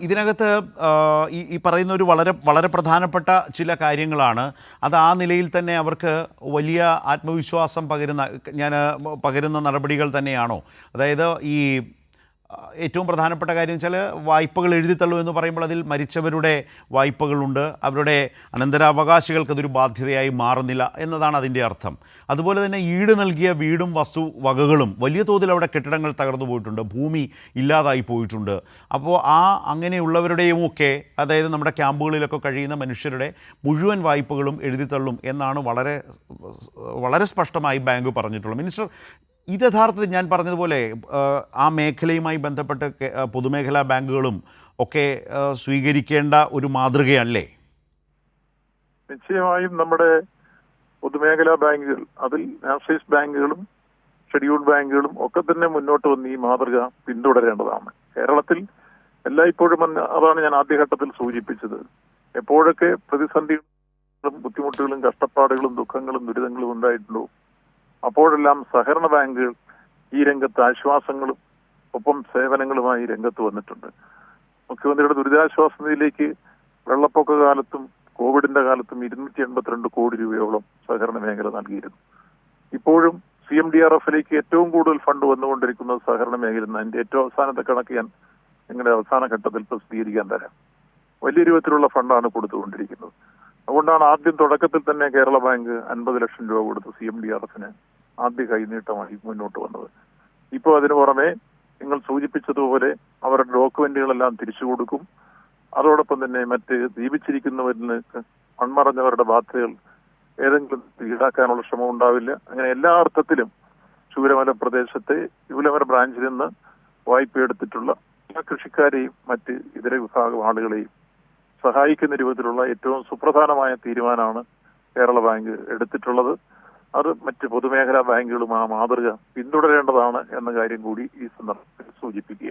ഇതിനകത്ത് ഈ ഈ പറയുന്ന ഒരു വളരെ വളരെ പ്രധാനപ്പെട്ട ചില കാര്യങ്ങളാണ്. അത് ആ നിലയിൽ തന്നെ അവർക്ക് വലിയ ആത്മവിശ്വാസം പകരുന്ന ഞാൻ പകരുന്ന നടപടികൾ തന്നെയാണോ? അതായത് ഈ ഏറ്റവും പ്രധാനപ്പെട്ട കാര്യം വെച്ചാൽ വായ്പകൾ എഴുതിത്തള്ളൂ എന്ന് പറയുമ്പോൾ അതിൽ മരിച്ചവരുടെ വായ്പകളുണ്ട്. അവരുടെ അനന്തരാവകാശികൾക്ക് അതൊരു ബാധ്യതയായി മാറുന്നില്ല എന്നതാണ് അതിന്റെ അർത്ഥം. അതുപോലെ തന്നെ ഈട് നൽകിയ വീടും വസ്തു വകകളും വലിയ തോതിൽ അവിടെ കെട്ടിടങ്ങൾ തകർന്നു പോയിട്ടുണ്ട്. ഭൂമി ഇല്ലാതായി പോയിട്ടുണ്ട്. അപ്പോൾ ആ അങ്ങനെയുള്ളവരുടെയും ഒക്കെ അതായത് നമ്മുടെ ക്യാമ്പുകളിലൊക്കെ കഴിയുന്ന മനുഷ്യരുടെ മുഴുവൻ വായ്പകളും എഴുതിത്തള്ളും എന്നാണ് വളരെ വളരെ സ്പഷ്ടമായി ബാങ്ക് പറഞ്ഞിട്ടുള്ളത്. മിനിസ്റ്റർ ഇത് യഥാർത്ഥത്തിൽ ഞാൻ പറഞ്ഞതുപോലെ ആ, മേഖലയുമായി ബന്ധപ്പെട്ട് പൊതുമേഖലാ ബാങ്കുകളും ഒക്കെ സ്വീകരിക്കേണ്ട ഒരു മാതൃകയല്ലേ? നിശ്ചയമായും നമ്മുടെ പൊതുമേഖലാ ബാങ്കുകൾ അതിൽ നാഷണലൈസ് ബാങ്കുകളും ഷെഡ്യൂൾഡ് ബാങ്കുകളും ഒക്കെ തന്നെ മുന്നോട്ട് വന്ന് ഈ മാതൃക പിന്തുടരേണ്ടതാണ്. കേരളത്തിൽ എല്ലായ്പ്പോഴും അതാണ് ഞാൻ ആദ്യഘട്ടത്തിൽ സൂചിപ്പിച്ചത്. എപ്പോഴൊക്കെ പ്രതിസന്ധികളും ബുദ്ധിമുട്ടുകളും കഷ്ടപ്പാടുകളും ദുഃഖങ്ങളും ദുരിതങ്ങളും ഉണ്ടായിട്ടുണ്ടോ? അപ്പോഴെല്ലാം സഹകരണ ബാങ്കുകൾ ഈ രംഗത്ത് ആശ്വാസങ്ങളും ഒപ്പം സേവനങ്ങളുമായി രംഗത്ത് വന്നിട്ടുണ്ട്. മുഖ്യമന്ത്രിയുടെ ദുരിതാശ്വാസ നിധിയിലേക്ക് വെള്ളപ്പൊക്ക കാലത്തും കോവിഡിന്റെ കാലത്തും ഇരുന്നൂറ്റി എൺപത്തിരണ്ട് കോടി രൂപയോളം സഹകരണ മേഖല നൽകിയിരുന്നു. ഇപ്പോഴും സി എം ഡി ആർ എഫിലേക്ക് ഏറ്റവും കൂടുതൽ ഫണ്ട് വന്നുകൊണ്ടിരിക്കുന്നത് സഹകരണ മേഖല അതിന്റെ ഏറ്റവും അവസാനത്തെ കണക്ക് ഞാൻ നിങ്ങളുടെ അവസാന ഘട്ടത്തിൽ പ്രസിദ്ധീകരിക്കാൻ തരാം. വലിയ രൂപത്തിലുള്ള ഫണ്ടാണ് കൊടുത്തുകൊണ്ടിരിക്കുന്നത്. അതുകൊണ്ടാണ് ആദ്യം തുടക്കത്തിൽ തന്നെ കേരള ബാങ്ക് അൻപത് ലക്ഷം രൂപ കൊടുത്ത് സി എം ഡി ആർ എഫിന് ആദ്യ കൈനീട്ടമായി മുന്നോട്ട് വന്നത്. ഇപ്പോൾ അതിനു പുറമെ നിങ്ങൾ സൂചിപ്പിച്ചതുപോലെ അവരുടെ ഡോക്യുമെന്റുകളെല്ലാം തിരിച്ചു കൊടുക്കും. അതോടൊപ്പം തന്നെ മറ്റ് ജീവിച്ചിരിക്കുന്നവരിൽ മൺമറഞ്ഞവരുടെ ബാധ്യതകൾ ഏതെങ്കിലും ഈടാക്കാനുള്ള ശ്രമം ഉണ്ടാവില്ല. അങ്ങനെ എല്ലാ അർത്ഥത്തിലും ചൂരമല പ്രദേശത്തെ ചൂരമല ബ്രാഞ്ചിൽ നിന്ന് വായ്പ എടുത്തിട്ടുള്ള കൃഷിക്കാരെയും മറ്റ് ഇതര വിഭാഗം ആളുകളെയും സഹായിക്കുന്ന രൂപത്തിലുള്ള ഏറ്റവും സുപ്രധാനമായ തീരുമാനമാണ് കേരള ബാങ്ക് എടുത്തിട്ടുള്ളത്. അത് മറ്റ് പൊതുമേഖലാ ബാങ്കുകളും ആ മാതൃക പിന്തുടരേണ്ടതാണ് എന്ന കാര്യം കൂടി ഈ സന്ദർഭത്തിൽ സൂചിപ്പിക്കുക.